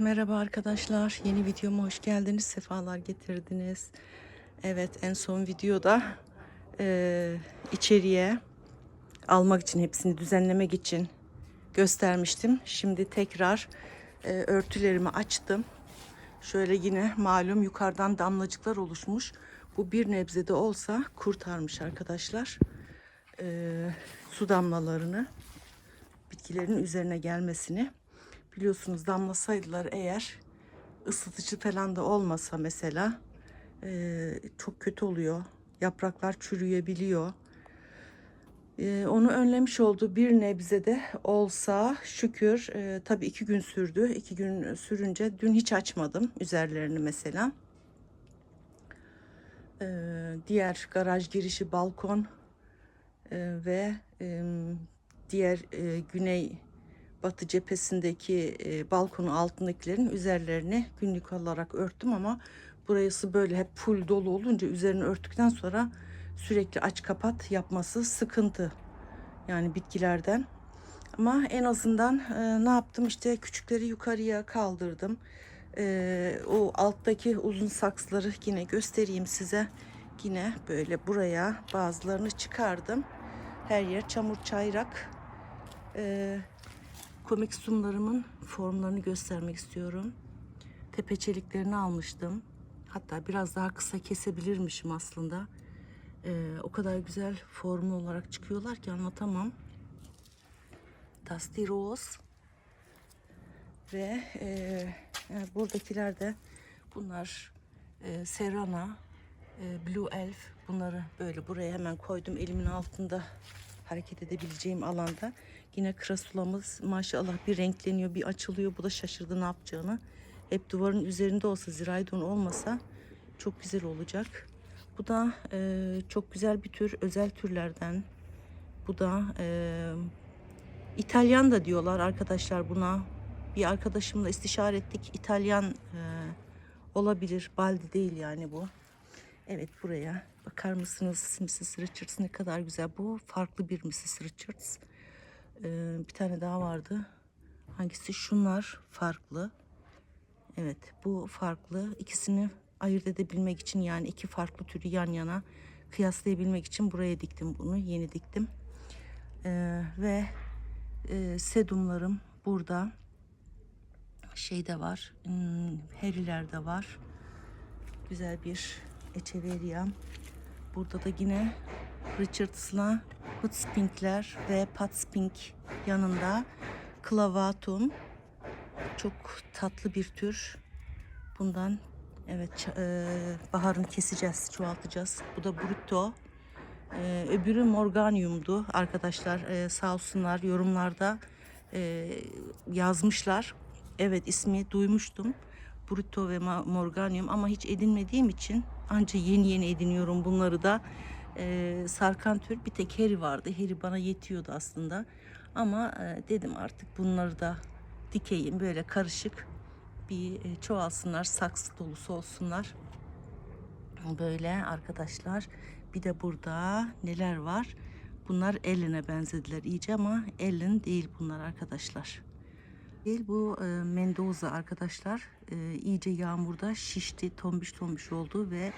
Merhaba arkadaşlar. Yeni videoma hoş geldiniz. Sefalar getirdiniz. Evet en son videoda eee, içeriye almak için hepsini düzenlemek için göstermiştim. Şimdi tekrar eee, örtülerimi açtım. Şöyle yine malum yukarıdan damlacıklar oluşmuş. Bu bir nebze de olsa kurtarmış arkadaşlar. Eee, su damlalarını bitkilerin üzerine gelmesini biliyorsunuz damlasaydılar eğer ısıtıcı falan da olmasa mesela eee, çok kötü oluyor. Yapraklar çürüyebiliyor. Eee, onu önlemiş oldu bir nebze de olsa şükür. Eee tabii iki gün sürdü. İki gün sürünce dün hiç açmadım üzerlerini mesela. Eee, diğer garaj girişi balkon eee, ve em, diğer eee, güney batı cephesindeki eee, balkonun altındakilerin üzerlerini günlük olarak örttüm ama burası böyle hep full dolu olunca üzerini örttükten sonra sürekli aç kapat yapması sıkıntı yani bitkilerden. Ama en azından e, ne yaptım işte küçükleri yukarıya kaldırdım. E, o alttaki uzun saksları yine göstereyim size. Yine böyle buraya bazılarını çıkardım. Her yer çamur çayrak. E, komik sunlarımın formlarını göstermek istiyorum. Tepeçeliklerini almıştım. Hatta biraz daha kısa kesebilirmişim aslında. E, o kadar güzel formlu olarak çıkıyorlar ki anlatamam. Dusty Rose ve e, e, buradakiler de bunlar e, Serrana, e, Blue Elf bunları böyle buraya hemen koydum elimin altında hareket edebileceğim alanda. Yine krasulamız maşallah bir renkleniyor bir açılıyor bu da şaşırdı ne yapacağını. Hep duvarın üzerinde olsa ziraydon olmasa çok güzel olacak. Bu da e, çok güzel bir tür özel türlerden. Bu da e, İtalyan da diyorlar arkadaşlar buna. Bir arkadaşımla istişare ettik. İtalyan e, olabilir. Baldi değil yani bu. Evet buraya bakar mısınız Mrs. Richards ne kadar güzel. Bu farklı bir Mrs. Richards. E, bir tane daha vardı. Hangisi? Şunlar farklı. Evet bu farklı. İkisini ayırt edebilmek için yani iki farklı türü yan yana kıyaslayabilmek için buraya diktim bunu. Yeni diktim. E, ve e, sedumlarım burada. Şey de var. Hmm, heriler de var. Güzel bir echeveria. Burada da yine Richards'la Hootspink'ler ve Patspink yanında Clavatum. Çok tatlı bir tür. Bundan evet e, baharını keseceğiz, çoğaltacağız. Bu da Brutto. Ee, öbürü Morganium'du arkadaşlar ee, sağ olsunlar yorumlarda e, yazmışlar. Evet ismi duymuştum. Brutto ve Morganium ama hiç edinmediğim için anca yeni yeni ediniyorum bunları da. Ee, sarkan tür bir tek Heri vardı. Heri bana yetiyordu aslında. Ama e, dedim artık bunları da dikeyim böyle karışık bir e, çoğalsınlar saksı dolusu olsunlar. Böyle arkadaşlar. Bir de burada neler var? Bunlar Ellen'e benzediler iyice ama Ellen değil bunlar arkadaşlar. Değil bu e, Mendoza arkadaşlar. E, iyice yağmurda şişti, tombiş tombiş oldu ve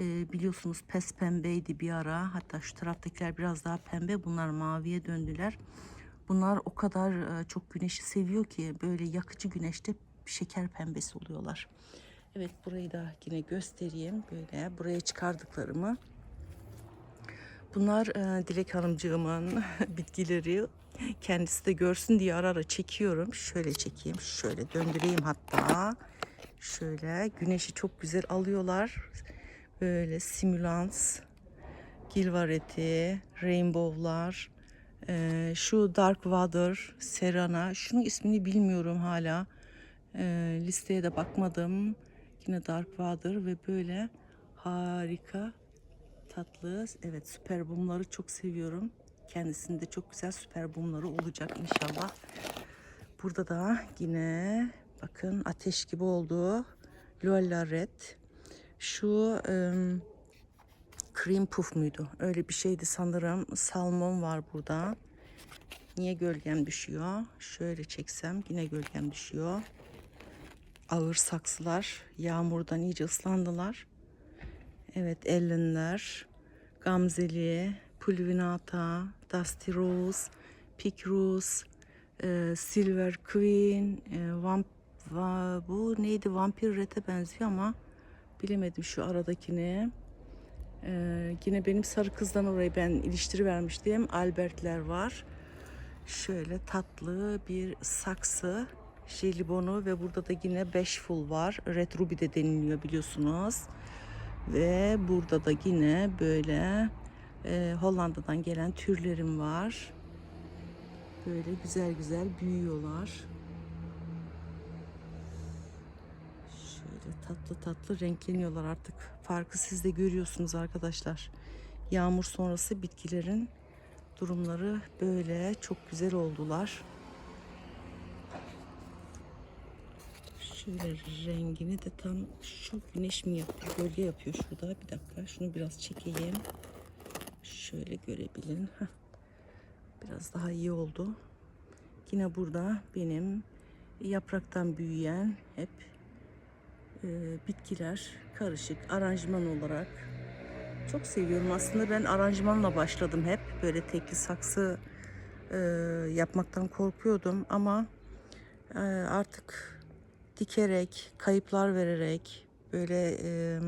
e, biliyorsunuz pes pembeydi bir ara. Hatta şu taraftakiler biraz daha pembe. Bunlar maviye döndüler. Bunlar o kadar e, çok güneşi seviyor ki böyle yakıcı güneşte şeker pembesi oluyorlar. Evet burayı da yine göstereyim böyle buraya çıkardıklarımı. Bunlar e, Dilek Hanımcığımın bitkileri. Kendisi de görsün diye ara ara çekiyorum. Şöyle çekeyim, şöyle döndüreyim hatta. Şöyle güneşi çok güzel alıyorlar. Böyle simülans, gilvareti, rainbow'lar. e, şu Dark Water, Serana. Şunun ismini bilmiyorum hala. E, listeye de bakmadım. Yine Dark Water ve böyle harika tatlı. Evet süper bumları çok seviyorum. Kendisinde çok güzel süper bumları olacak inşallah. Burada da yine bakın ateş gibi oldu. Lola Red. Şu em, cream puff muydu? Öyle bir şeydi sanırım. Salmon var burada. Niye gölgem düşüyor? Şöyle çeksem yine gölgem düşüyor. ağır saksılar. Yağmurdan iyice ıslandılar. Evet ellenler, gamzeli, pulvinata, dusty rose, pink rose, e, silver queen, e, vamp, va- bu neydi vampir rete benziyor ama bilemedim şu aradakini. Ee, yine benim sarı kızdan orayı ben iliştiri vermiştim. Albertler var. Şöyle tatlı bir saksı jelibonu ve burada da yine beş full var. Red Ruby de deniliyor biliyorsunuz. Ve burada da yine böyle e, Hollanda'dan gelen türlerim var. Böyle güzel güzel büyüyorlar. Şöyle tatlı tatlı renkleniyorlar artık. Farkı siz de görüyorsunuz arkadaşlar. Yağmur sonrası bitkilerin durumları böyle çok güzel oldular. Şöyle rengini de tam şu güneş mi yapıyor, gölge yapıyor şurada. Bir dakika şunu biraz çekeyim. Şöyle görebilin. Biraz daha iyi oldu. Yine burada benim yapraktan büyüyen hep e, bitkiler karışık aranjman olarak çok seviyorum. Aslında ben aranjmanla başladım hep. Böyle tekli saksı e, yapmaktan korkuyordum ama e, artık dikerek, kayıplar vererek, böyle e,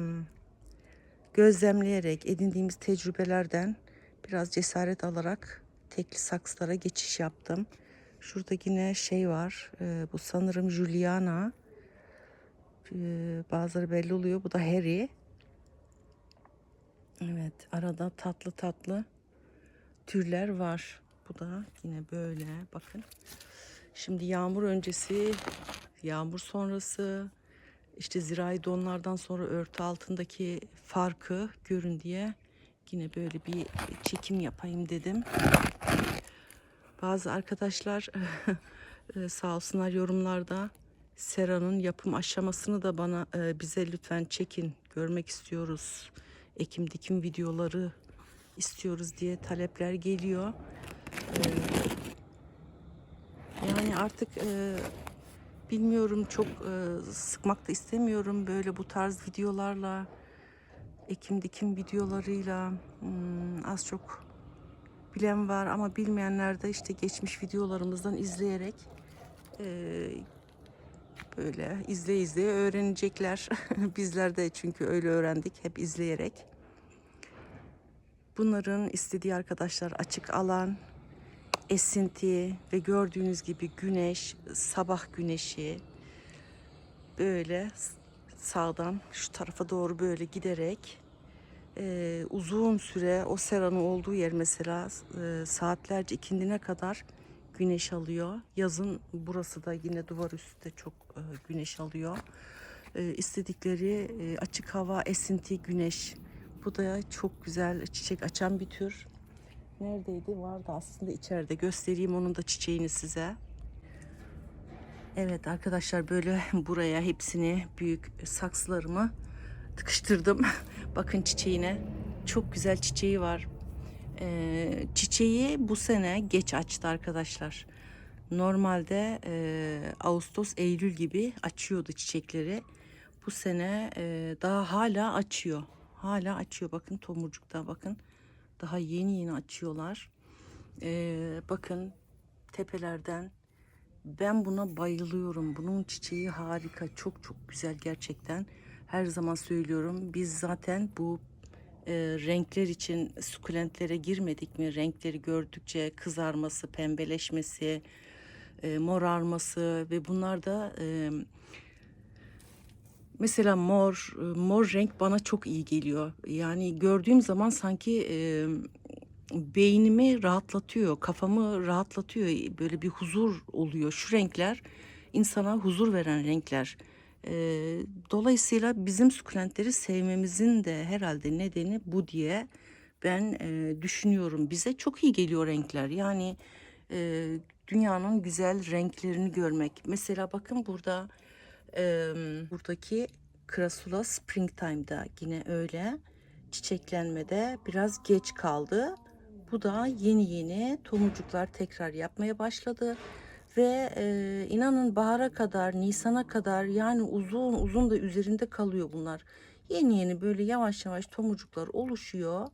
gözlemleyerek edindiğimiz tecrübelerden biraz cesaret alarak tekli saksılara geçiş yaptım. Şurada yine şey var. e, bu sanırım Juliana. E, bazıları belli oluyor. Bu da Harry. Evet, arada tatlı tatlı türler var. Bu da yine böyle bakın. Şimdi yağmur öncesi, yağmur sonrası, işte zirai donlardan sonra örtü altındaki farkı görün diye yine böyle bir çekim yapayım dedim. Bazı arkadaşlar e, sağ olsunlar yorumlarda seranın yapım aşamasını da bana e, bize lütfen çekin görmek istiyoruz. Ekim dikim videoları istiyoruz diye talepler geliyor. Ee, yani artık e, bilmiyorum çok e, sıkmak da istemiyorum böyle bu tarz videolarla ekim dikim videolarıyla hmm, az çok bilen var ama bilmeyenler de işte geçmiş videolarımızdan izleyerek e, böyle izle izleye öğrenecekler. Bizler de çünkü öyle öğrendik hep izleyerek. Bunların istediği arkadaşlar açık alan, esinti ve gördüğünüz gibi güneş, sabah güneşi böyle sağdan şu tarafa doğru böyle giderek e, uzun süre o seranın olduğu yer mesela e, saatlerce ikindine kadar güneş alıyor. Yazın burası da yine duvar üstü de çok e, güneş alıyor. E, istedikleri e, açık hava, esinti, güneş. Bu da çok güzel çiçek açan bir tür. Neredeydi? Vardı aslında içeride. Göstereyim onun da çiçeğini size. Evet arkadaşlar böyle buraya hepsini büyük saksılarımı tıkıştırdım. Bakın çiçeğine. Çok güzel çiçeği var. Ee, çiçeği bu sene geç açtı arkadaşlar. Normalde e, Ağustos, Eylül gibi açıyordu çiçekleri. Bu sene e, daha hala açıyor. Hala açıyor. Bakın tomurcukta bakın. Daha yeni yeni açıyorlar. Ee, bakın tepelerden ben buna bayılıyorum. Bunun çiçeği harika. Çok çok güzel gerçekten. Her zaman söylüyorum. Biz zaten bu e, renkler için sukulentlere girmedik mi? Renkleri gördükçe kızarması, pembeleşmesi, e, morarması ve bunlar da e, mesela mor, e, mor renk bana çok iyi geliyor. Yani gördüğüm zaman sanki e, beynimi rahatlatıyor, kafamı rahatlatıyor. Böyle bir huzur oluyor. Şu renkler insana huzur veren renkler. Ee, dolayısıyla bizim sukulentleri sevmemizin de herhalde nedeni bu diye ben e, düşünüyorum. Bize çok iyi geliyor renkler. Yani e, dünyanın güzel renklerini görmek. Mesela bakın burada e, buradaki Crassula Springtime'da yine öyle çiçeklenmede biraz geç kaldı. Bu da yeni yeni tomurcuklar tekrar yapmaya başladı Ve e, inanın bahara kadar, Nisan'a kadar yani uzun uzun da üzerinde kalıyor bunlar. Yeni yeni böyle yavaş yavaş tomurcuklar oluşuyor.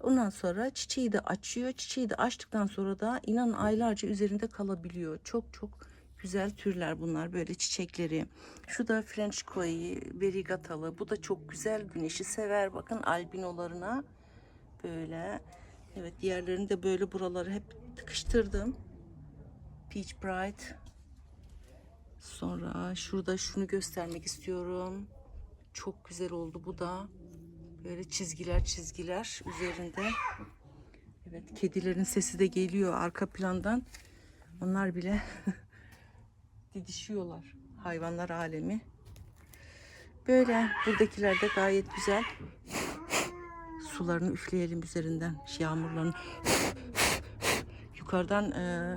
Ondan sonra çiçeği de açıyor. Çiçeği de açtıktan sonra da inanın aylarca üzerinde kalabiliyor. Çok çok güzel türler bunlar böyle çiçekleri. Şu da French koi, verigatalı. Bu da çok güzel güneşi sever. Bakın albinolarına böyle. Evet diğerlerini de böyle buraları hep tıkıştırdım. Peach Bright. Sonra şurada şunu göstermek istiyorum. Çok güzel oldu bu da. Böyle çizgiler çizgiler üzerinde. Evet kedilerin sesi de geliyor arka plandan. Onlar bile didişiyorlar. Hayvanlar alemi. Böyle buradakiler de gayet güzel. Sularını üfleyelim üzerinden. Yağmurlarını. Yukarıdan e,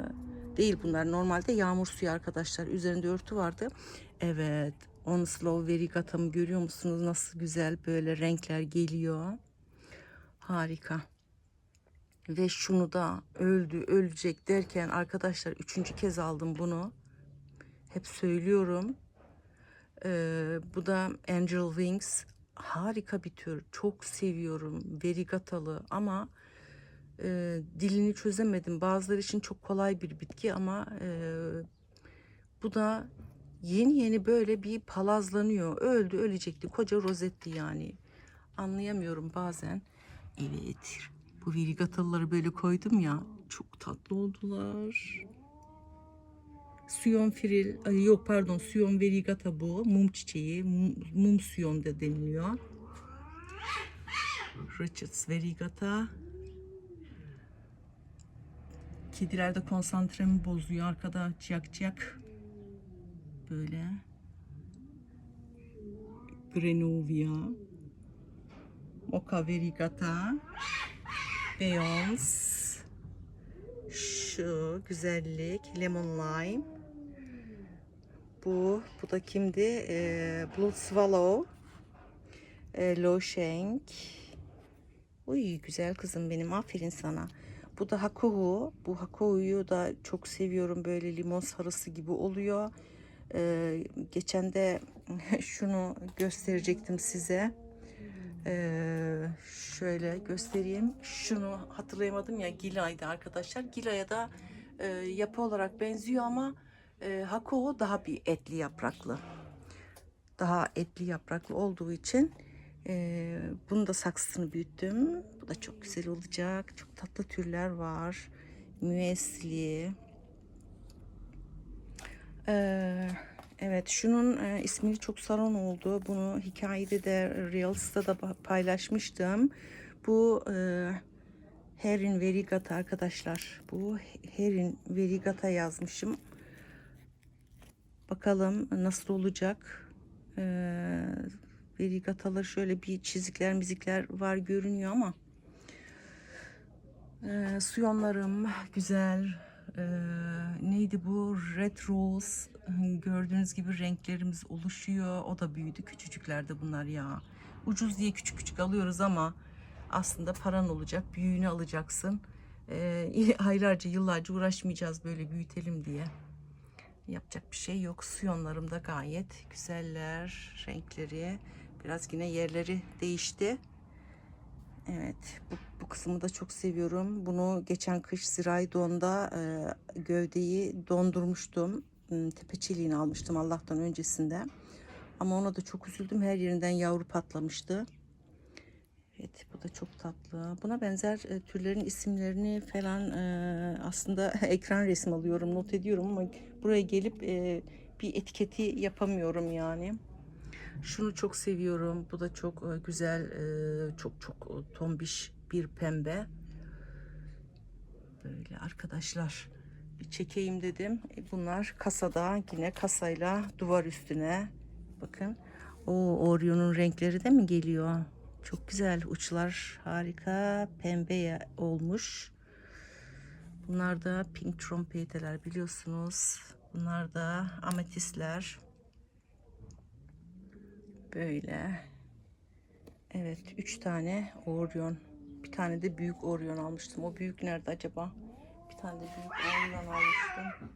değil bunlar. Normalde yağmur suyu arkadaşlar. Üzerinde örtü vardı. Evet. Onslow Verigatam'ı görüyor musunuz? Nasıl güzel böyle renkler geliyor. Harika. Ve şunu da öldü, ölecek derken arkadaşlar üçüncü kez aldım bunu. Hep söylüyorum. Ee, bu da Angel Wings. Harika bir tür. Çok seviyorum. Verigatalı ama e, dilini çözemedim. Bazıları için çok kolay bir bitki ama e, bu da yeni yeni böyle bir palazlanıyor. Öldü ölecekti. Koca rozetti yani. Anlayamıyorum bazen. Evet. Bu verigatalıları böyle koydum ya. Çok tatlı oldular. Suyon firil, yok pardon suyon verigata bu. Mum çiçeği, mum, mum suyon da deniliyor. Richards verigata. Kediler de konsantremi bozuyor arkada ciyak ciyak. Böyle. Grenovia. Mocha verigata. Beyonce. Şu güzellik. Lemon lime. Bu. Bu da kimdi? Ee, Blood Swallow. Ee, Losheng. Uy güzel kızım benim. Aferin sana. Bu da Hakuhu. Bu Hakuhu'yu da çok seviyorum. Böyle limon sarısı gibi oluyor. Ee, geçen de şunu gösterecektim size. Ee, şöyle göstereyim. Şunu hatırlayamadım ya Gila'ydı arkadaşlar. Gila'ya da e, yapı olarak benziyor ama e, Hakuhu daha bir etli yapraklı. Daha etli yapraklı olduğu için e, bunu da saksısını büyüttüm. Bu da çok güzel olacak. Çok tatlı türler var. Müesli. Ee, evet şunun e, ismini çok saran oldu. Bunu hikayede de Reels'ta da pa- paylaşmıştım. Bu e, Herin Verigata arkadaşlar. Bu Herin Verigata yazmışım. Bakalım nasıl olacak. Ee, verigatalar şöyle bir çizikler mizikler var görünüyor ama ee, suyonlarım güzel. Ee, neydi bu? Red Rose. Gördüğünüz gibi renklerimiz oluşuyor. O da büyüdü. Küçücüklerde bunlar ya. Ucuz diye küçük küçük alıyoruz ama aslında paran olacak. Büyüğünü alacaksın. Ee, aylarca yıllarca uğraşmayacağız böyle büyütelim diye. Yapacak bir şey yok. Suyonlarım da gayet güzeller. Renkleri. Biraz yine yerleri değişti. Evet, bu, bu kısmı da çok seviyorum. Bunu geçen kış zirai donda e, gövdeyi dondurmuştum. Hmm, Tepeçeliğini almıştım Allah'tan öncesinde. Ama ona da çok üzüldüm. Her yerinden yavru patlamıştı. Evet, bu da çok tatlı. Buna benzer e, türlerin isimlerini falan e, aslında ekran resmi alıyorum, not ediyorum ama buraya gelip e, bir etiketi yapamıyorum yani. Şunu çok seviyorum. Bu da çok e, güzel, e, çok çok tombiş bir pembe. Böyle arkadaşlar bir çekeyim dedim. E, Bunlar kasada yine kasayla duvar üstüne. Bakın. O Orion'un renkleri de mi geliyor? Çok güzel. Uçlar harika. Pembe olmuş. Bunlar da pink trompeteler biliyorsunuz. Bunlar da ametistler. Böyle. Evet, üç tane Orion. Bir tane de büyük Orion almıştım. O büyük nerede acaba? Bir tane de büyük Orion almıştım.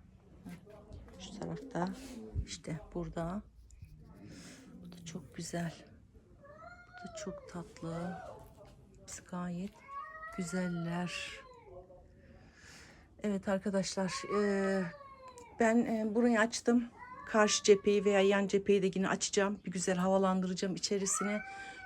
Şu tarafta işte burada. Bu da çok güzel. Bu da çok tatlı. Hepsi gayet güzeller. Evet arkadaşlar ben burayı açtım. Karşı cepheyi veya yan cepheyi de yine açacağım. Bir güzel havalandıracağım içerisine.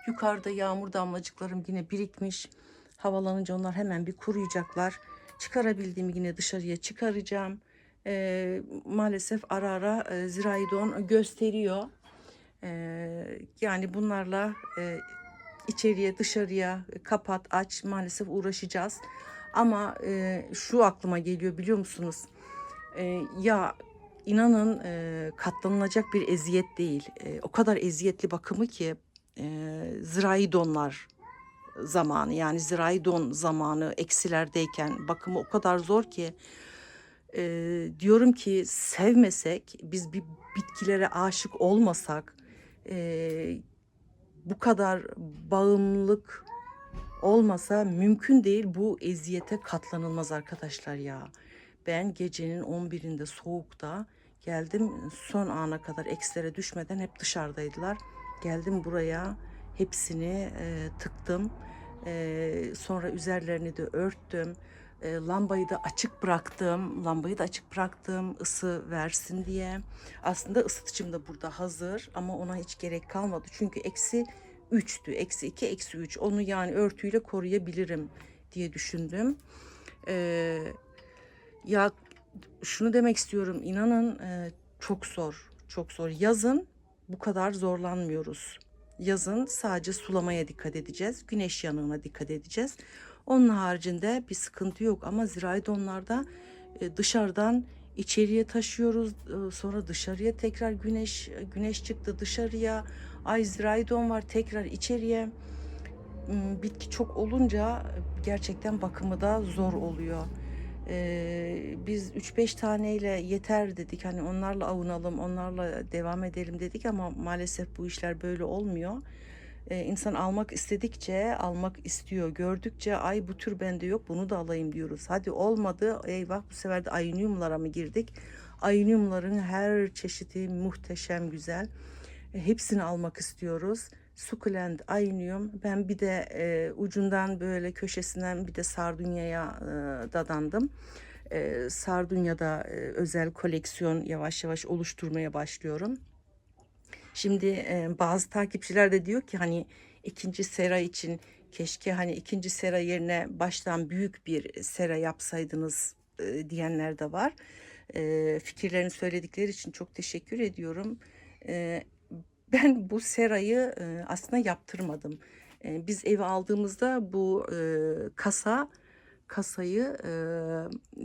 Yukarıda yağmur damlacıklarım yine birikmiş. Havalanınca onlar hemen bir kuruyacaklar. Çıkarabildiğimi yine dışarıya çıkaracağım. Eee, maalesef ara ara e, zirai don gösteriyor. Eee, yani bunlarla e, içeriye dışarıya kapat aç maalesef uğraşacağız. Ama e, şu aklıma geliyor biliyor musunuz? E, ya inanın e, katlanılacak bir eziyet değil. E, o kadar eziyetli bakımı ki e, zirai donlar zamanı yani zirai don zamanı eksilerdeyken bakımı o kadar zor ki e, diyorum ki sevmesek biz bir bitkilere aşık olmasak e, bu kadar bağımlılık olmasa mümkün değil bu eziyete katlanılmaz arkadaşlar ya. Ben gecenin 11'inde soğukta geldim son ana kadar eksilere düşmeden hep dışarıdaydılar. Geldim buraya hepsini e, tıktım. E, sonra üzerlerini de örttüm. E, lambayı da açık bıraktım. Lambayı da açık bıraktım ısı versin diye. Aslında ısıtıcım da burada hazır ama ona hiç gerek kalmadı. Çünkü eksi 3'tü. Eksi 2, eksi 3. Onu yani örtüyle koruyabilirim diye düşündüm. Ee, ya şunu demek istiyorum. inanın e, çok zor. Çok zor. Yazın bu kadar zorlanmıyoruz. Yazın sadece sulamaya dikkat edeceğiz. Güneş yanığına dikkat edeceğiz. Onun haricinde bir sıkıntı yok ama zirai donlarda e, dışarıdan içeriye taşıyoruz. E, Sonra dışarıya tekrar güneş güneş çıktı dışarıya. Ay zirai don var tekrar içeriye. Hmm, Bitki çok olunca gerçekten bakımı da zor oluyor. Ee, biz 3-5 taneyle yeter dedik. Hani onlarla avunalım, onlarla devam edelim dedik ama maalesef bu işler böyle olmuyor. Ee, insan almak istedikçe almak istiyor. Gördükçe ay bu tür bende yok bunu da alayım diyoruz. Hadi olmadı eyvah bu sefer de ayniumlara mı girdik? Ayniumların her çeşidi muhteşem güzel. E, hepsini almak istiyoruz. Sukulent, aynium. Ben bir de e, ucundan böyle köşesinden bir de sardunyaya e, dadandım. E, sardunyada e, özel koleksiyon yavaş yavaş oluşturmaya başlıyorum. Şimdi e, bazı takipçiler de diyor ki hani ikinci sera için keşke hani ikinci sera yerine baştan büyük bir sera yapsaydınız e, diyenler de var. E, fikirlerini söyledikleri için çok teşekkür ediyorum. E, ben bu serayı e, aslında yaptırmadım. E, biz evi aldığımızda bu e, kasa kasayı e,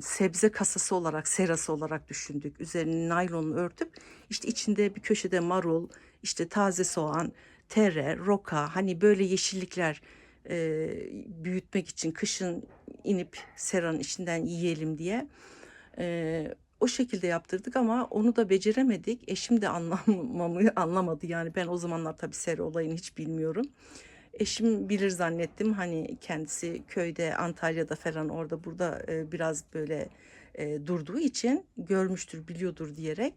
sebze kasası olarak, serası olarak düşündük. Üzerini naylonla örtüp işte içinde bir köşede marul, işte taze soğan, tere, roka hani böyle yeşillikler e, büyütmek için kışın inip seranın içinden yiyelim diye. E, o şekilde yaptırdık ama onu da beceremedik. Eşim de anlamamı anlamadı yani ben o zamanlar tabii sera olayını hiç bilmiyorum. Eşim bilir zannettim hani kendisi köyde Antalya'da falan orada burada e, biraz böyle e, durduğu için görmüştür biliyordur diyerek.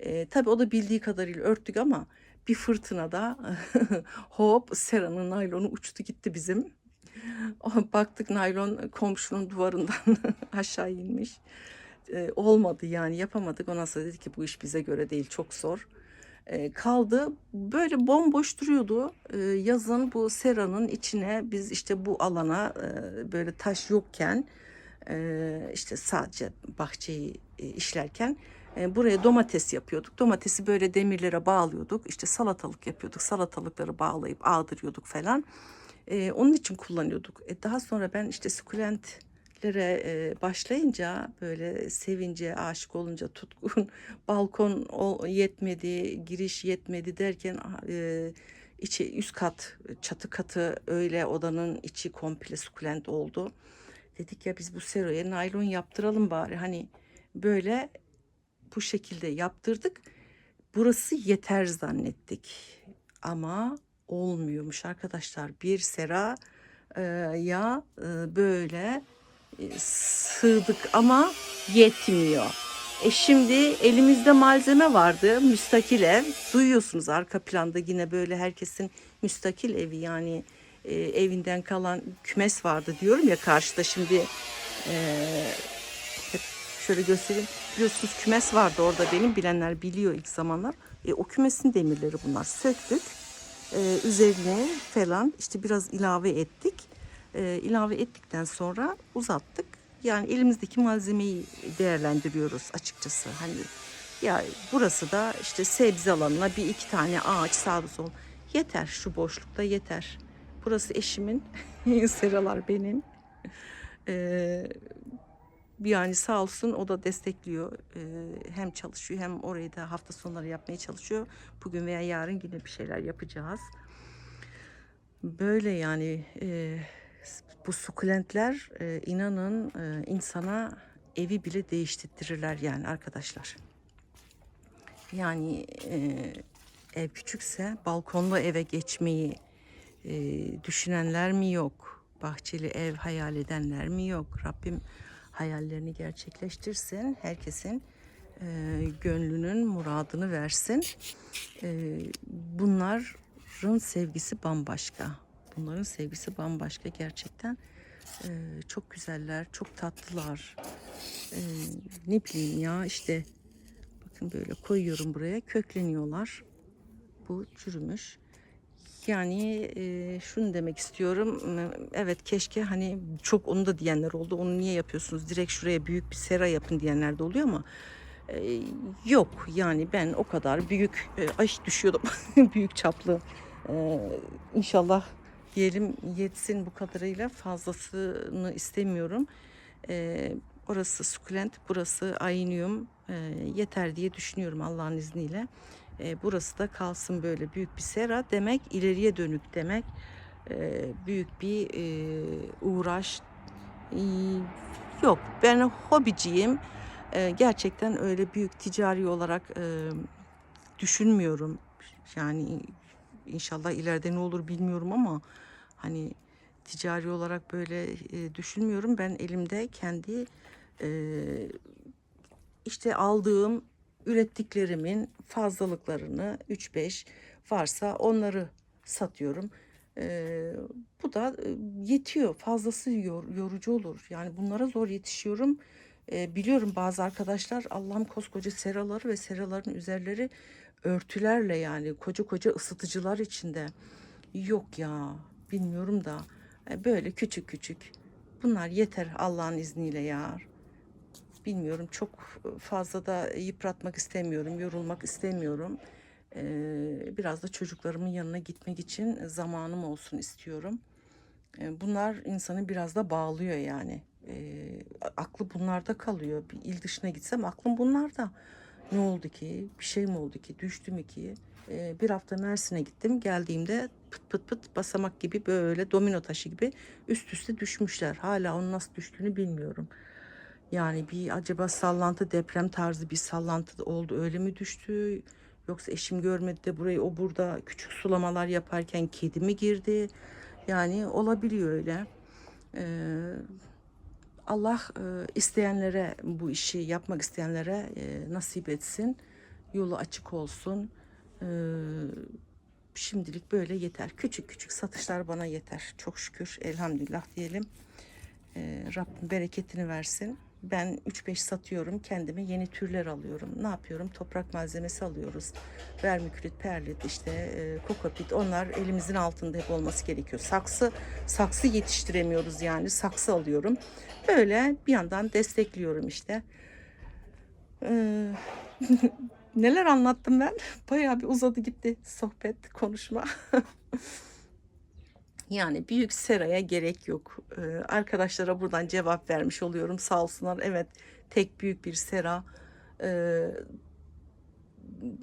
E, tabii o da bildiği kadarıyla örttük ama bir fırtınada hop seranın naylonu uçtu gitti bizim. Baktık naylon komşunun duvarından aşağı inmiş e, olmadı yani yapamadık. Ondan sonra dedik ki bu iş bize göre değil çok zor. E, kaldı böyle bomboş duruyordu. E, yazın bu seranın içine biz işte bu alana e, böyle taş yokken e, işte sadece bahçeyi e, işlerken e, buraya domates yapıyorduk. Domatesi böyle demirlere bağlıyorduk. İşte salatalık yapıyorduk. Salatalıkları bağlayıp ağdırıyorduk falan. E, onun için kullanıyorduk. E, daha sonra ben işte sukulent lere e, başlayınca böyle sevince, aşık olunca tutkun balkon o yetmedi, giriş yetmedi derken e, içi üst kat, çatı katı öyle odanın içi komple sukulent oldu. Dedik ya biz bu seroya naylon yaptıralım bari hani böyle bu şekilde yaptırdık. Burası yeter zannettik ama olmuyormuş arkadaşlar. Bir sera ya böyle sığdık ama yetmiyor. E şimdi elimizde malzeme vardı. Müstakil ev. Duyuyorsunuz arka planda yine böyle herkesin müstakil evi yani e, evinden kalan kümes vardı diyorum ya karşıda şimdi e, şöyle göstereyim. Biliyorsunuz kümes vardı orada benim bilenler biliyor ilk zamanlar. E, o kümesin demirleri bunlar söktük. E, üzerine falan işte biraz ilave ettik. E, ilave ettikten sonra uzattık. Yani elimizdeki malzemeyi değerlendiriyoruz açıkçası. Hani ya burası da işte sebze alanına bir iki tane ağaç sağda sol yeter şu boşlukta yeter. Burası eşimin, seralar benim. Ee, yani sağ olsun o da destekliyor. Ee, hem çalışıyor hem orayı da hafta sonları yapmaya çalışıyor. Bugün veya yarın yine bir şeyler yapacağız. Böyle yani e, bu sukulentler e, inanın e, insana evi bile değiştirirler yani arkadaşlar. Yani e, ev küçükse balkonlu eve geçmeyi e, düşünenler mi yok? Bahçeli ev hayal edenler mi yok? Rabbim hayallerini gerçekleştirsin. Herkesin e, gönlünün muradını versin. E, bunların sevgisi bambaşka. Bunların sevgisi bambaşka gerçekten. E, çok güzeller, çok tatlılar. E, ne bileyim ya işte bakın böyle koyuyorum buraya kökleniyorlar. Bu çürümüş. Yani e, şunu demek istiyorum. Evet keşke hani çok onu da diyenler oldu. Onu niye yapıyorsunuz? Direkt şuraya büyük bir sera yapın diyenler de oluyor ama e, yok yani ben o kadar büyük e, ay düşüyordum büyük çaplı e, inşallah diyelim yetsin bu kadarıyla. Fazlasını istemiyorum. E, orası sukulent, burası ayinium. E, yeter diye düşünüyorum Allah'ın izniyle. E, burası da kalsın böyle büyük bir sera demek ileriye dönük demek. E, büyük bir e, uğraş E, yok. Ben hobiciyim. E, gerçekten öyle büyük ticari olarak e, düşünmüyorum. Yani inşallah ileride ne olur bilmiyorum ama hani ticari olarak böyle e, düşünmüyorum ben elimde kendi e, işte aldığım ürettiklerimin fazlalıklarını 3-5 varsa onları satıyorum. Ee, bu da e, yetiyor. Fazlası yor- yorucu olur. Yani bunlara zor yetişiyorum. Ee, biliyorum bazı arkadaşlar Allah'ım koskoca seraları ve seraların üzerleri örtülerle yani koca koca ısıtıcılar içinde. Yok ya bilmiyorum da e, böyle küçük küçük. Bunlar yeter Allah'ın izniyle ya bilmiyorum çok fazla da yıpratmak istemiyorum, yorulmak istemiyorum. Ee, biraz da çocuklarımın yanına gitmek için zamanım olsun istiyorum. Ee, bunlar insanı biraz da bağlıyor yani. Aklı bunlarda kalıyor. Bir il dışına gitsem aklım bunlarda. Ne oldu ki? Bir şey mi oldu ki? Düştü mü ki? Ee, bir hafta Mersin'e gittim. Geldiğimde pıt pıt pıt basamak gibi böyle domino taşı gibi üst üste düşmüşler. Hala onun nasıl düştüğünü bilmiyorum. Yani bir acaba sallantı deprem tarzı bir sallantı oldu öyle mi düştü? Yoksa eşim görmedi de burayı o burada küçük sulamalar yaparken kedi mi girdi? Yani olabiliyor öyle. Ee, Allah e, isteyenlere bu işi yapmak isteyenlere e, nasip etsin. Yolu açık olsun. Ee, şimdilik böyle yeter. Küçük küçük satışlar bana yeter. Çok şükür elhamdülillah diyelim. Ee, Rabbim bereketini versin. Ben 3-5 satıyorum. Kendime yeni türler alıyorum. Ne yapıyorum? Toprak malzemesi alıyoruz. Vermikülit, perlit, işte e, kokopit. Onlar elimizin altında hep olması gerekiyor. Saksı, saksı yetiştiremiyoruz yani. Saksı alıyorum. Böyle bir yandan destekliyorum işte. Ee, neler anlattım ben? Bayağı bir uzadı gitti sohbet, konuşma. Yani büyük seraya gerek yok. Ee, arkadaşlara buradan cevap vermiş oluyorum. Sağ olsunlar. Evet tek büyük bir sera. Ee,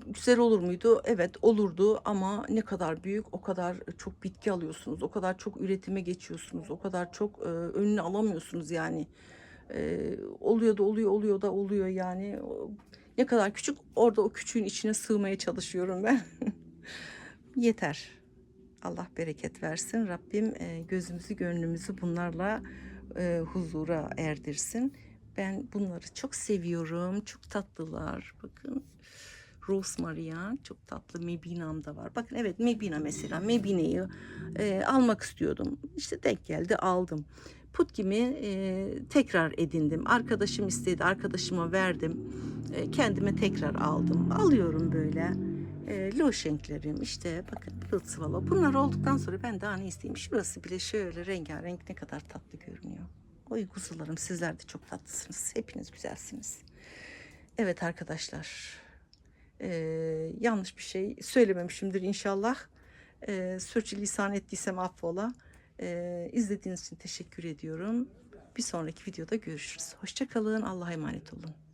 güzel olur muydu? Evet olurdu ama ne kadar büyük o kadar çok bitki alıyorsunuz. O kadar çok üretime geçiyorsunuz. O kadar çok e, önüne alamıyorsunuz yani. Ee, oluyor da oluyor oluyor da oluyor yani. Ne kadar küçük orada o küçüğün içine sığmaya çalışıyorum ben. Yeter. Allah bereket versin. Rabbim e, gözümüzü gönlümüzü bunlarla e, huzura erdirsin. Ben bunları çok seviyorum. Çok tatlılar. Bakın. Rosemary'an çok tatlı Mebina'm da var. Bakın evet Mebina mesela. Mebina'yı e, almak istiyordum. İşte denk geldi aldım. Putkimi e, tekrar edindim. Arkadaşım istedi. Arkadaşıma verdim. E, kendime tekrar aldım. Alıyorum böyle. E, loşenklerim işte bakın pırıltıvalı. Bunlar olduktan sonra ben daha ne isteyeyim. Şurası bile şöyle rengarenk ne kadar tatlı görünüyor. Oy kuzularım sizler de çok tatlısınız. Hepiniz güzelsiniz. Evet arkadaşlar. e, yanlış bir şey söylememişimdir inşallah. E, sürçülisan ettiysem affola. E, izlediğiniz için teşekkür ediyorum. Bir sonraki videoda görüşürüz. Hoşçakalın. Allah'a emanet olun.